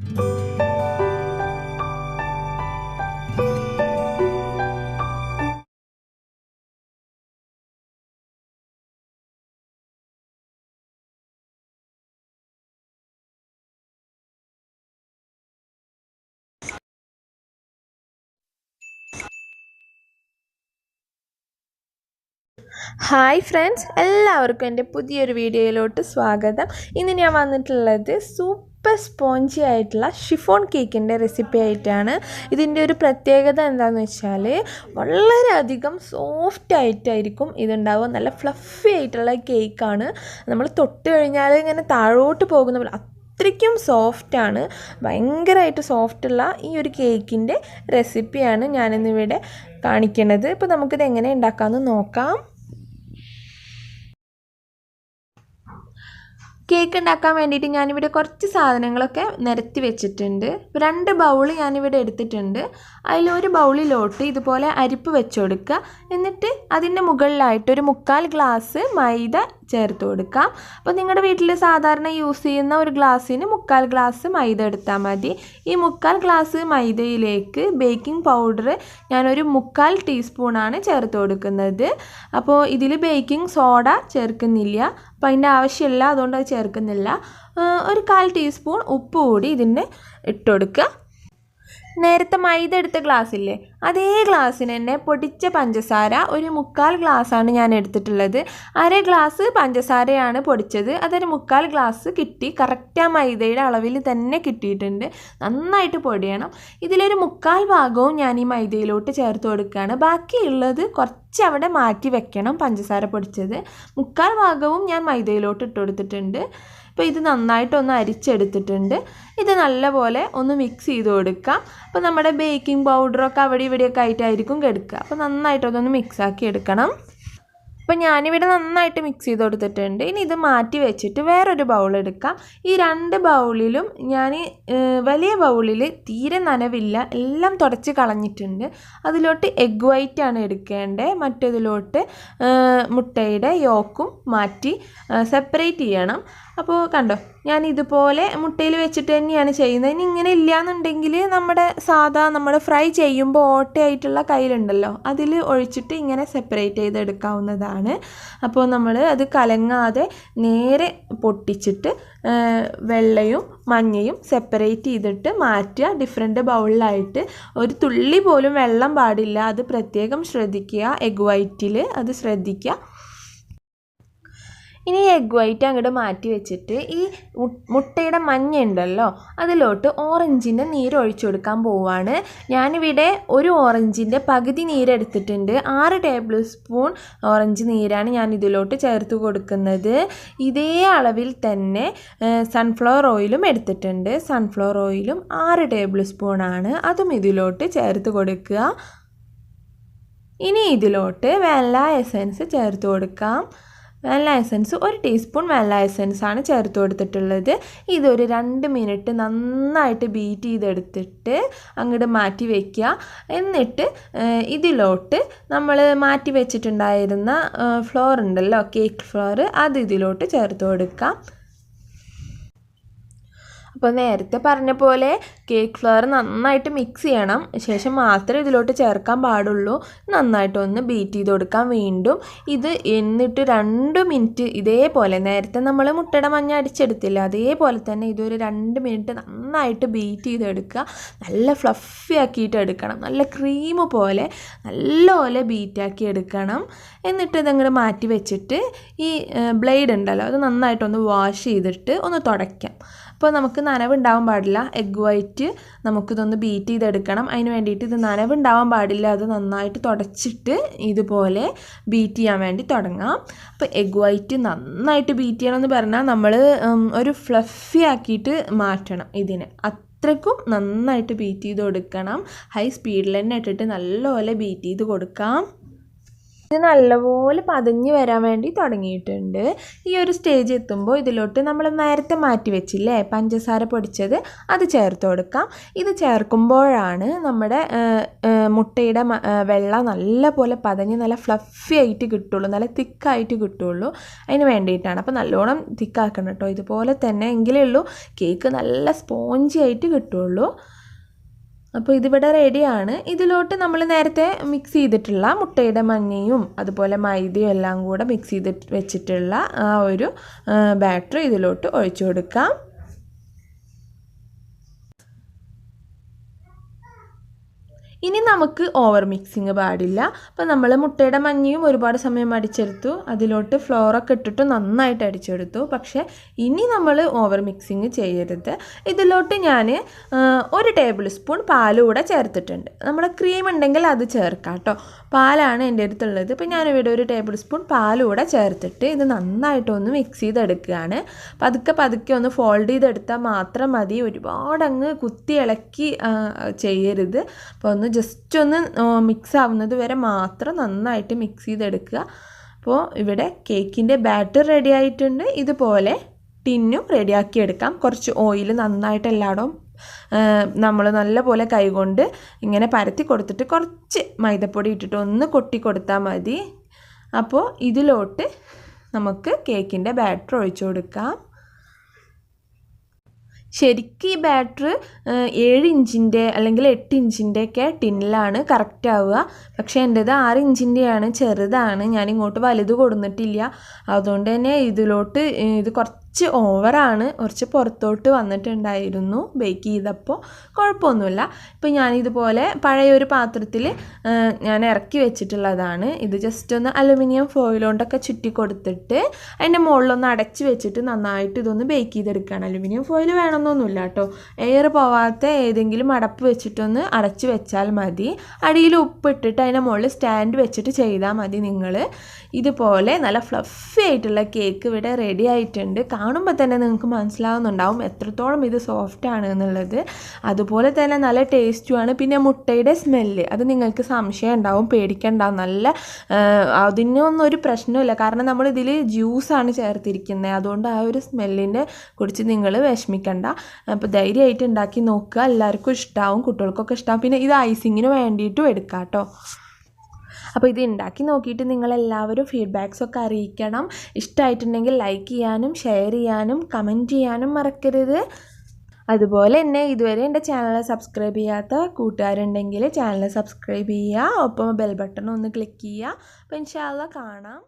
Mm-hmm. Hi friends എല്ലാവർക്കും എന്റെ പുതിയൊരു വീഡിയോയിലോട്ട് സ്വാഗതം. ഇന്ന് ഞാൻ വന്നിട്ടുള്ളത് സൂപ്പർ സ്പോഞ്ചി ആയിട്ടുള്ള ഷിഫോൺ കേക്കിന്റെ റെസിപ്പി ആയിട്ടാണ്. ഇതിന്റെ ഒരു പ്രത്യേകത എന്താണെന്ന് വെച്ചാൽ വളരെയധികം സോഫ്റ്റ് ആയിട്ടായിരിക്കും ഇതുണ്ടാവുക. നല്ല ഫ്ലഫി ആയിട്ടുള്ള കേക്കാണ് നമ്മൾ തൊട്ട് കഴിഞ്ഞാൽ ഇങ്ങനെ താഴോട്ട് പോകുന്ന പോലെ അത്രയ്ക്കും സോഫ്റ്റാണ് ഭയങ്കരമായിട്ട് സോഫ്റ്റുള്ള ഈ ഒരു കേക്കിന്റെ റെസിപ്പിയാണ് ഞാനിന്നിവിടെ കാണിക്കുന്നത് ഇപ്പോൾ നമുക്കിത് എങ്ങനെ ഉണ്ടാക്കാമെന്ന് നോക്കാം. കേക്ക് ഉണ്ടാക്കാൻ വേണ്ടിയിട്ട് ഞാനിവിടെ കുറച്ച് സാധനങ്ങളൊക്കെ നിരത്തി വെച്ചിട്ടുണ്ട്. രണ്ട് ബൗൾ ഞാനിവിടെ എടുത്തിട്ടുണ്ട്. അതിലൊരു ബൗളിലോട്ട് ഇതുപോലെ അരിപ്പ് വെച്ച് കൊടുക്കുക. എന്നിട്ട് അതിന്റെ മുകളിലായിട്ട് ഒരു മുക്കാൽ ഗ്ലാസ് മൈദ ചേർത്ത് കൊടുക്കാം. അപ്പോൾ നിങ്ങളുടെ വീട്ടിൽ സാധാരണ യൂസ് ചെയ്യുന്ന ഒരു ഗ്ലാസ്സിന് മുക്കാൽ ഗ്ലാസ് മൈദ എടുത്താൽ മതി. ഈ മുക്കാൽ ഗ്ലാസ് മൈദയിലേക്ക് ബേക്കിംഗ് പൗഡർ ഞാനൊരു മുക്കാൽ ടീസ്പൂണാണ് ചേർത്ത് കൊടുക്കുന്നത്. അപ്പോൾ ഇതിൽ ബേക്കിംഗ് സോഡ ചേർക്കുന്നില്ല. അപ്പോൾ അതിന്റെ ആവശ്യമില്ല അതുകൊണ്ട് അത് ചേർക്കുന്നില്ല. ഒരു കാൽ ടീസ്പൂൺ ഉപ്പ് കൂടി ഇതിന് ഇട്ട് കൊടുക്കുക. നേരത്തെ മൈദ എടുത്ത ഗ്ലാസ്സില്ലേ അതേ ഗ്ലാസ്സിന് തന്നെ പൊടിച്ച പഞ്ചസാര ഒരു മുക്കാൽ ഗ്ലാസ്സാണ് ഞാൻ എടുത്തിട്ടുള്ളത്. അര ഗ്ലാസ് പഞ്ചസാരയാണ് പൊടിച്ചത്. അതൊരു മുക്കാൽ ഗ്ലാസ് കിട്ടി. കറക്റ്റ് ആ മൈദയുടെ അളവിൽ തന്നെ കിട്ടിയിട്ടുണ്ട്. നന്നായിട്ട് പൊടിയണം. ഇതിലൊരു മുക്കാൽ ഭാഗവും ഞാൻ ഈ മൈദയിലോട്ട് ചേർത്ത് കൊടുക്കുകയാണ്. ബാക്കിയുള്ളത് കുറച്ച് അവിടെ മാറ്റി വെക്കണം പഞ്ചസാര പൊടിച്ചത്. മുക്കാൽ ഭാഗവും ഞാൻ മൈദയിലോട്ട് ഇട്ട് കൊടുത്തിട്ടുണ്ട്. അപ്പോൾ ഇത് നന്നായിട്ടൊന്ന് അരിച്ചെടുത്തിട്ടുണ്ട്. ഇത് നല്ലപോലെ ഒന്ന് മിക്സ് ചെയ്ത് കൊടുക്കാം അപ്പോൾ നമ്മുടെ ബേക്കിംഗ് പൗഡറൊക്കെ അവിടെ ഇവിടെയൊക്കെ ആയിട്ടായിരിക്കും കെടുക്കുക. അപ്പോൾ നന്നായിട്ടൊന്ന് മിക്സ് ആക്കി എടുക്കണം. അപ്പോൾ ഞാനിവിടെ നന്നായിട്ട് മിക്സ് ചെയ്ത് കൊടുത്തിട്ടുണ്ട്. ഇനി ഇത് മാറ്റി വെച്ചിട്ട് വേറൊരു ബൗൾ എടുക്കാം. ഈ രണ്ട് ബൗളിലും ഞാൻ വലിയ ബൗളിൽ തീരെ നനവില്ല. എല്ലാം തുടച്ച് കളഞ്ഞിട്ടുണ്ട്. അതിലോട്ട് എഗ് വൈറ്റ് ആണ് എടുക്കേണ്ടത് മറ്റേതിലോട്ട് മുട്ടയുടെ യോക്കും മാറ്റി സെപ്പറേറ്റ് ചെയ്യണം. അപ്പോൾ കണ്ടോ ഞാൻ ഇതുപോലെ മുട്ടയിൽ വെച്ചിട്ട് തന്നെയാണ് ചെയ്യുന്നത്. ഇനി ഇങ്ങനെ ഇല്ലയെന്നുണ്ടെങ്കിൽ നമ്മുടെ സാധാ നമ്മൾ ഫ്രൈ ചെയ്യുമ്പോൾ ഓട്ടയായിട്ടുള്ള കയ്യിലുണ്ടല്ലോ അതിൽ ഒഴിച്ചിട്ട് ഇങ്ങനെ സെപ്പറേറ്റ് ചെയ്തെടുക്കാവുന്നതാണ് അപ്പോൾ നമ്മൾ അത് കലങ്ങാതെ നേരെ പൊട്ടിച്ചിട്ട് വെള്ളയും മഞ്ഞയും സെപ്പറേറ്റ് ചെയ്തിട്ട് മാറ്റുക. ഡിഫറെന്റ് ബൗളിലായിട്ട് ഒരു തുള്ളി പോലും വെള്ളം പാടില്ല. അത് പ്രത്യേകം ശ്രദ്ധിക്കുക. എഗ് വൈറ്റിൽ അത് ശ്രദ്ധിക്കുക. ഇനി എഗ് വൈറ്റ് അങ്ങോട്ട് മാറ്റി വെച്ചിട്ട് ഈ മുട്ടയുടെ മഞ്ഞ ഉണ്ടല്ലോ അതിലോട്ട് ഓറഞ്ചിന്റെ നീര് ഒഴിച്ചു കൊടുക്കാൻ പോവാണ്. ഞാനിവിടെ ഒരു ഓറഞ്ചിന്റെ പകുതി നീരെടുത്തിട്ടുണ്ട് ആറ് ടേബിൾ സ്പൂൺ ഓറഞ്ച് നീരാണ് ഞാൻ ഇതിലോട്ട് ചേർത്ത് കൊടുക്കുന്നത്. ഇതേ അളവിൽ തന്നെ സൺഫ്ലവർ ഓയിലും എടുത്തിട്ടുണ്ട്. സൺഫ്ലവർ ഓയിലും ആറ് ടേബിൾ സ്പൂണാണ് അതും ഇതിലോട്ട് ചേർത്ത് കൊടുക്കുക. ഇനി ഇതിലോട്ട് വെല്ല എസൻസ് ചേർത്ത് കൊടുക്കാം. വെല്ല എസൻസ് ഒരു ടീസ്പൂൺ വെല്ല എസൻസ് ആണ് ചേർത്ത് കൊടുത്തിട്ടുള്ളത്. ഇതൊരു രണ്ട് മിനിറ്റ് നന്നായിട്ട് ബീറ്റ് ചെയ്തെടുത്തിട്ട് അങ്ങോട്ട് മാറ്റി വയ്ക്കുക എന്നിട്ട് ഇതിലോട്ട് നമ്മൾ മാറ്റി വെച്ചിട്ടുണ്ടായിരുന്ന ഫ്ലോർ ഉണ്ടല്ലോ കേക്ക് ഫ്ലോർ അത് ഇതിലോട്ട് ചേർത്ത് കൊടുക്കാം. അപ്പോൾ നേരത്തെ പറഞ്ഞ പോലെ കേക്ക് ഫ്ലവർ നന്നായിട്ട് മിക്സ് ചെയ്യണം. ശേഷം മാത്രമേ ഇതിലോട്ട് ചേർക്കാൻ പാടുള്ളൂ. നന്നായിട്ടൊന്ന് ബീറ്റ് ചെയ്ത് കൊടുക്കാൻ വീണ്ടും ഇത് എന്നിട്ട് രണ്ട് മിനിറ്റ് ഇതേപോലെ നേരത്തെ നമ്മൾ മുട്ടയുടെ മഞ്ഞ അടിച്ചെടുത്തില്ല അതേപോലെ തന്നെ ഇതൊരു രണ്ട് മിനിറ്റ് നന്നായിട്ട് ബീറ്റ് ചെയ്തെടുക്കുക. നല്ല ഫ്ലഫി ആക്കിയിട്ട് എടുക്കണം. നല്ല ക്രീം പോലെ നല്ലപോലെ ബീറ്റാക്കി എടുക്കണം. എന്നിട്ട് ഇതങ്ങോട്ട് മാറ്റി വെച്ചിട്ട് ഈ ബ്ലേഡ് ഉണ്ടല്ലോ അത് നന്നായിട്ടൊന്ന് വാഷ് ചെയ്തിട്ട് ഒന്ന് തുടയ്ക്കാം. അപ്പോൾ നമുക്ക് നനവുണ്ടാവാൻ പാടില്ല. എഗ് വൈറ്റ് നമുക്കിതൊന്ന് ബീറ്റ് ചെയ്തെടുക്കണം. അതിന് വേണ്ടിയിട്ട് ഇത് നനവുണ്ടാവാൻ പാടില്ല. അത് നന്നായിട്ട് തുടച്ചിട്ട് ഇതുപോലെ ബീറ്റ് ചെയ്യാൻ വേണ്ടി തുടങ്ങാം. അപ്പോൾ എഗ് വൈറ്റ് നന്നായിട്ട് ബീറ്റ് ചെയ്യണം എന്ന് പറഞ്ഞാൽ നമ്മൾ ഒരു ഫ്ലഫി ആക്കിയിട്ട് മാറ്റണം ഇതിനെ. അത്രയ്ക്കും നന്നായിട്ട് ബീറ്റ് ചെയ്ത് കൊടുക്കണം. ഹൈ സ്പീഡിൽ തന്നെ ഇട്ടിട്ട് നല്ലപോലെ ബീറ്റ് ചെയ്ത് കൊടുക്കാം. ഇത് നല്ലപോലെ പതഞ്ഞ് വരാൻ വേണ്ടി തുടങ്ങിയിട്ടുണ്ട്. ഈ ഒരു സ്റ്റേജ് എത്തുമ്പോൾ ഇതിലോട്ട് നമ്മൾ നേരത്തെ മാറ്റി വെച്ചില്ലേ? പഞ്ചസാര പൊടിച്ചത് അത് ചേർത്ത് കൊടുക്കാം. ഇത് ചേർക്കുമ്പോഴാണ് നമ്മുടെ മുട്ടയുടെ വെള്ളം നല്ലപോലെ പതഞ്ഞ് നല്ല ഫ്ലഫി ആയിട്ട് കിട്ടുള്ളൂ. നല്ല തിക്കായിട്ട് കിട്ടുള്ളൂ. അതിന് വേണ്ടിയിട്ടാണ്. അപ്പോൾ നല്ലോണം തിക്കാക്കണം കേട്ടോ. ഇതുപോലെ തന്നെ എങ്കിലേ ഉള്ളൂ. കേക്ക് നല്ല സ്പോഞ്ചി ആയിട്ട് കിട്ടുള്ളൂ. അപ്പോൾ ഇതിവിടെ റെഡിയാണ് ഇതിലോട്ട് നമ്മൾ നേരത്തെ മിക്സ് ചെയ്തിട്ടുള്ള മുട്ടയുടെ മഞ്ഞയും അതുപോലെ മൈദയും എല്ലാം കൂടെ മിക്സ് ചെയ്തിട്ട് വെച്ചിട്ടുള്ള ആ ഒരു ബാറ്റർ ഇതിലോട്ട് ഒഴിച്ചു കൊടുക്കാം. ഇനി നമുക്ക് ഓവർ മിക്സിങ് പാടില്ല. അപ്പോൾ നമ്മൾ മുട്ടയുടെ മഞ്ഞയും ഒരുപാട് സമയം അടിച്ചെടുത്തു. അതിലോട്ട് ഫ്ലോറൊക്കെ ഇട്ടിട്ട് നന്നായിട്ട് അടിച്ചെടുത്തു. പക്ഷേ ഇനി നമ്മൾ ഓവർ മിക്സിങ് ചെയ്യരുത്. ഇതിലോട്ട് ഞാൻ ഒരു ടേബിൾ സ്പൂൺ പാൽ കൂടെ ചേർത്തിട്ടുണ്ട്. നമ്മുടെ ക്രീം ഉണ്ടെങ്കിൽ അത് ചേർക്കാം കേട്ടോ. പാലാണ് എന്റെ അടുത്തുള്ളത് ഇപ്പോൾ ഞാനിവിടെ ഒരു ടേബിൾ സ്പൂൺ പാൽ കൂടെ ചേർത്തിട്ട് ഇത് നന്നായിട്ടൊന്ന് മിക്സ് ചെയ്തെടുക്കുകയാണ്. പതുക്കെ പതുക്കെ ഒന്ന് ഫോൾഡ് ചെയ്തെടുത്താൽ മാത്രം മതി. ഒരുപാടങ്ങ് കുത്തി ഇളക്കി ചെയ്യരുത്. അപ്പോൾ ഒന്ന് ജസ്റ്റ് ഒന്ന് മിക്സ് ആവുന്നത് വരെ മാത്രം നന്നായിട്ട് മിക്സ് ചെയ്തെടുക്കുക. അപ്പോൾ ഇവിടെ കേക്കിന്റെ ബാറ്റർ റെഡി ആയിട്ടുണ്ട്. ഇതുപോലെ ടിന്നും റെഡിയാക്കി എടുക്കാം. കുറച്ച് ഓയിൽ നന്നായിട്ട് എല്ലായിടവും നമ്മൾ നല്ലപോലെ കൈകൊണ്ട് ഇങ്ങനെ പരത്തി കൊടുത്തിട്ട് കുറച്ച് മൈദപ്പൊടി ഇട്ടിട്ട് ഒന്ന് കൊട്ടി കൊടുത്താൽ മതി. അപ്പോൾ ഇതിലോട്ട് നമുക്ക് കേക്കിന്റെ ബാറ്റർ ഒഴിച്ചു കൊടുക്കാം. ശരിക്കും ഈ ബാറ്റർ ഏഴ് ഇഞ്ചിന്റെ അല്ലെങ്കിൽ എട്ട് ഇഞ്ചിന്റെ ഒക്കെ ടിന്നിലാണ് കറക്റ്റ് ആവുക. പക്ഷേ എന്റേത് ആറ് ഇഞ്ചിന്റെയാണ് ചെറുതാണ്. ഞാൻ ഇങ്ങോട്ട് വലുത് കൊടുന്നിട്ടില്ല. അതുകൊണ്ട് തന്നെ ഇതിലോട്ട് ഇത് കുറച്ച് ഓവറാണ് കുറച്ച് പുറത്തോട്ട് വന്നിട്ടുണ്ടായിരുന്നു ബേക്ക് ചെയ്തപ്പോൾ. കുഴപ്പമൊന്നുമില്ല. ഇപ്പം ഞാനിതുപോലെ പഴയ ഒരു പാത്രത്തിൽ ഞാൻ ഇറക്കി വെച്ചിട്ടുള്ളതാണ്. ഇത് ജസ്റ്റ് ഒന്ന് അലുമിനിയം ഫോയിൽ കൊണ്ടൊക്കെ ചുറ്റി കൊടുത്തിട്ട് അതിന്റെ മുകളിലൊന്ന് അടച്ച് വെച്ചിട്ട് നന്നായിട്ട് ഇതൊന്ന് ബേക്ക് ചെയ്തെടുക്കുകയാണ്. അലുമിനിയം ഫോയിൽ വേണമെന്നൊന്നുമില്ല കേട്ടോ. എയർ പോവാത്ത ഏതെങ്കിലും അടപ്പ് വെച്ചിട്ടൊന്ന് അടച്ച് വെച്ചാൽ മതി. അടിയിൽ ഉപ്പിട്ടിട്ട് അതിന്റെ മുകളിൽ സ്റ്റാൻഡ് വെച്ചിട്ട് ചെയ്താൽ മതി നിങ്ങൾ. ഇതുപോലെ നല്ല ഫ്ലഫി ആയിട്ടുള്ള കേക്ക് ഇവിടെ റെഡി ആയിട്ടുണ്ട്. കാണുമ്പോൾ തന്നെ നിങ്ങൾക്ക് മനസ്സിലാവുന്നുണ്ടാവും എത്രത്തോളം ഇത് സോഫ്റ്റ് ആണ് എന്നുള്ളത്. അതുപോലെ തന്നെ നല്ല ടേസ്റ്റുമാണ് പിന്നെ മുട്ടയുടെ സ്മെല്ല് അത് നിങ്ങൾക്ക് സംശയം ഉണ്ടാവും പേടിക്കണ്ടാവും നല്ല അതിനൊന്നും ഒരു പ്രശ്നമില്ല കാരണം നമ്മൾ ഇതിൽ ജ്യൂസാണ് ചേർത്തിരിക്കുന്നത് അതുകൊണ്ട് ആ ഒരു സ്മെല്ലിനെ കുറിച്ച് നിങ്ങൾ വിഷമിക്കണ്ട. അപ്പോൾ ധൈര്യമായിട്ട് ഉണ്ടാക്കി നോക്കുക. എല്ലാവർക്കും ഇഷ്ടമാവും കുട്ടികൾക്കൊക്കെ ഇഷ്ടമാവും പിന്നെ ഇത് ഐസിങ്ങിന് വേണ്ടിയിട്ടും എടുക്കാം കേട്ടോ അപ്പോൾ ഇത് ഉണ്ടാക്കി നോക്കിയിട്ട് നിങ്ങളെല്ലാവരും ഫീഡ്ബാക്സ് ഒക്കെ അറിയിക്കണം. ഇഷ്ടമായിട്ടുണ്ടെങ്കിൽ ലൈക്ക് ചെയ്യാനും ഷെയർ ചെയ്യാനും കമന്റ് ചെയ്യാനും മറക്കരുത്. അതുപോലെ തന്നെ ഇതുവരെ എന്റെ ചാനൽ സബ്സ്ക്രൈബ് ചെയ്യാത്ത കൂട്ടുകാരുണ്ടെങ്കിൽ ചാനൽ സബ്സ്ക്രൈബ് ചെയ്യുക. ഒപ്പം ബെൽ ബട്ടൺ ഒന്ന് ക്ലിക്ക് ചെയ്യുക. അപ്പോൾ ഇൻഷാല്ല കാണാം.